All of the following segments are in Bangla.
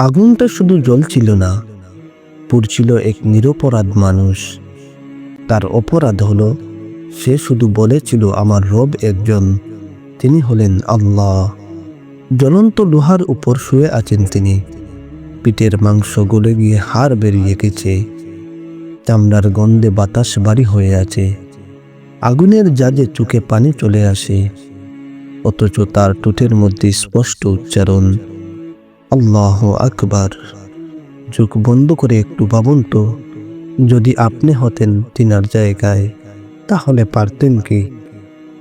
আগুনটা শুধু জ্বলছিল না, পুড়ছিল এক নিরপরাধ মানুষ। তার অপরাধ হলো, সে শুধু বলেছিল আমার রব একজন, তিনি হলেন আল্লাহ। জ্বলন্ত লোহার উপর শুয়ে আছেন তিনি। পিঠের মাংস গলে গিয়ে হাড় বেরিয়ে গেছে চামড়ার গন্ধে বাতাস বাড়ি হয়ে আছে। আগুনের জাজে চোখে পানি চলে আসে। অথচ তার টুটের মধ্যে স্পষ্ট উচ্চারণ। আল্লাহ আকবার। চোখ বন্ধ করে একটু ভাবুন তো, যদি আপনি হতেন তিনার জায়গায়, তাহলে পারতেন কি?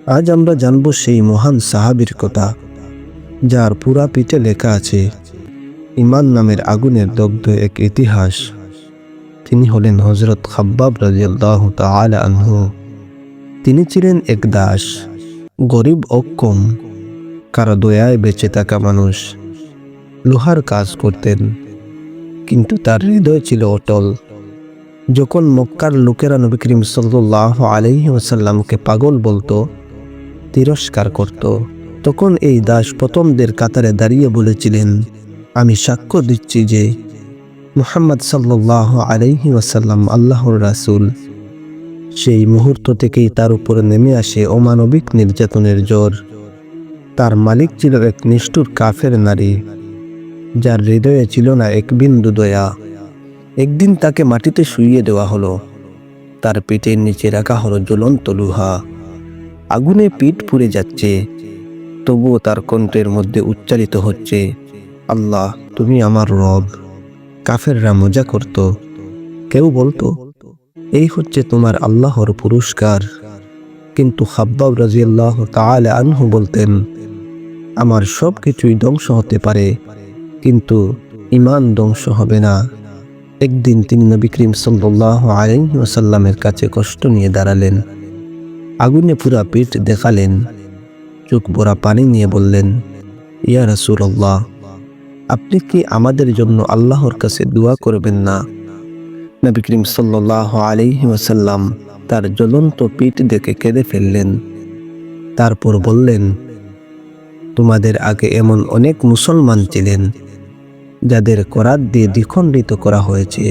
আজ আমরা জানব সেই মহান সাহাবির কথা, যার পুরা পিঠে লেখা আছে, ইমান নামের আগুনের দগ্ধ এক ইতিহাস। তিনি হলেন হজরত খাব্বাব রাজিয়াল্লাহ তাআলা আনহু। তিনি ছিলেন এক দাস, গরিব অক্ষম কারও দয়ায় বেঁচে থাকা মানুষ। লোহার কাজ করতেন। কিন্তু তার হৃদয় ছিল অটল। যখন মক্কার লোকেরা নবী করিম সাল্লাহ আলহি ওসাল্লামকে পাগল বলতো, তিরস্কার করত, তখন এই দাস প্রথমদের কাতারে দাঁড়িয়ে বলেছিলেন, আমি সাক্ষ্য দিচ্ছি যে মুহাম্মদ সাল্লাহ আলহি ওয়াসাল্লাম আল্লাহর রাসূল। সেই মুহূর্ত থেকেই তার উপরে নেমে আসে অমানবিক নির্যাতনের জ্বর। তার মালিক ছিল এক নিষ্ঠুর কাফের নারী। যার হৃদয়ে ছিল না এক বিন্দু দয়া। একদিন তাকে মাটিতে শুইয়ে দেওয়া হলো। তার পেটের নিচে রাখা হলো জ্বলন্ত লুহা। আগুনে পিঠ পুড়ে যাচ্ছে। তবুও তার কণ্ঠের মধ্যে উচ্চারিত হচ্ছে, আল্লাহ, তুমি আমার রব। কাফেররা মজা করত। কেউ বলতো, এই হচ্ছে তোমার আল্লাহর পুরস্কার। কিন্তু খাব্বাব রাজিয়াল্লাহ তাআলা আনহু বলতেন, আমার সব কিছুই ধ্বংস হতে পারে। কিন্তু ইমান ধ্বংস হবে না। একদিন তিনি নবী করিম সাল্লাহ আলাইহি ওয়াসাল্লামের কাছে কষ্ট নিয়ে দাঁড়ালেন। আগুনে পুরা পিঠ দেখালেন। চোখ ভরা পানি নিয়ে বললেন, ইয়া রাসূলুল্লাহ, আপনি কি আমাদের জন্য আল্লাহর কাছে দোয়া করবেন না? নবী করিম সাল্লাহ ওয়াসাল্লাম তার জ্বলন্ত পিঠ দেখে কেঁদে ফেললেন। তারপর বললেন, তোমাদের আগে এমন অনেক মুসলমান ছিলেন যাদের করাত দিয়ে দ্বিখণ্ডিত করা হয়েছে।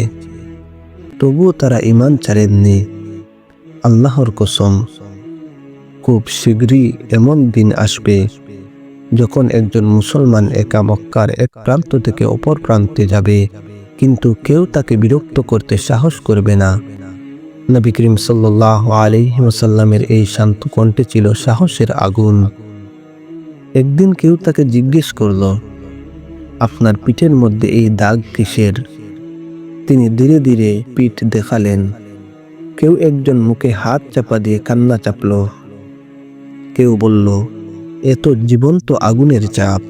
তবুও তারা ইমান ছাড়েননি। আল্লাহর কসম, খুব শীঘ্রই এমন দিন আসবে যখন একজন মুসলমান একা মক্কার এক প্রান্ত থেকে অপর প্রান্তে যাবে, কিন্তু কেউ তাকে বিরক্ত করতে সাহস করবে না। নবী করিম সাল্লাহ আলহি ওসাল্লামের এই শান্ত কণ্ঠে ছিল সাহসের আগুন। একদিন কেউ তাকে জিজ্ঞেস করল আপনার পিঠের মধ্যে এই দাগ কিসের? তিনি ধীরে ধীরে পিঠ দেখালেন। কেউ একজন মুখে হাত চাপা দিয়ে কান্না চাপল। কেউ বলল, এ তো জীবন্ত আগুনের চাপ।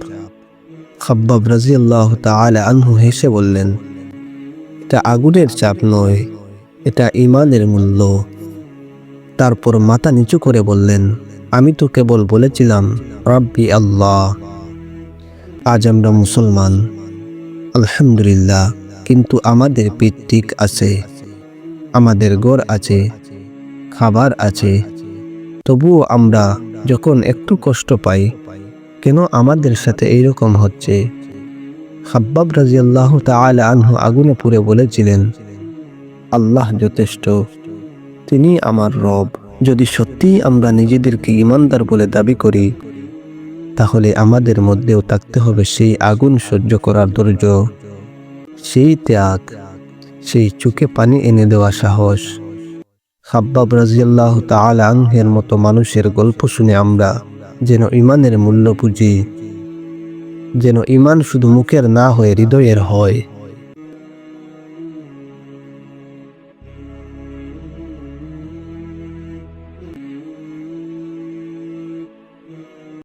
খাব্বাব রাজিয়াল্লাহ তাআলা আনহু হেসে বললেন, এটা আগুনের চাপ নয়, এটা ইমানের মূল্য। তারপর মাথা নিচু করে বললেন, আমি তো কেবল বলেছিলাম, রাব্বি আল্লাহ। আজ আমরা মুসলমান। আলহামদুলিল্লাহ, কিন্তু আমাদের পিঠ ঠিক আছে, আমাদের গড় আছে, খাবার আছে। তবুও আমরা যখন একটু কষ্ট পাই, কেন আমাদের সাথে এইরকম হচ্ছে? খাব্বাব রাজিয়াল্লাহ তাআলা আনহু আগুনে পুড়ে বলেছিলেন, আল্লাহ যথেষ্ট, তিনি আমার রব। যদি সত্যিই আমরা নিজেদেরকে ইমানদার বলে দাবি করি তাহলে আমাদের মধ্যেও থাকতে হবে সেই আগুন সহ্য করার ধৈর্য। সেই ত্যাগ, সেই চোখে পানি এনে দেওয়া সাহস। খাব্বাব রাজিয়াল্লাহ তাল আনহের মতো মানুষের গল্প শুনে আমরা যেন ইমানের মূল্য বুঝি, যেন ইমান শুধু মুখের না হয়ে হৃদয়ের হয়।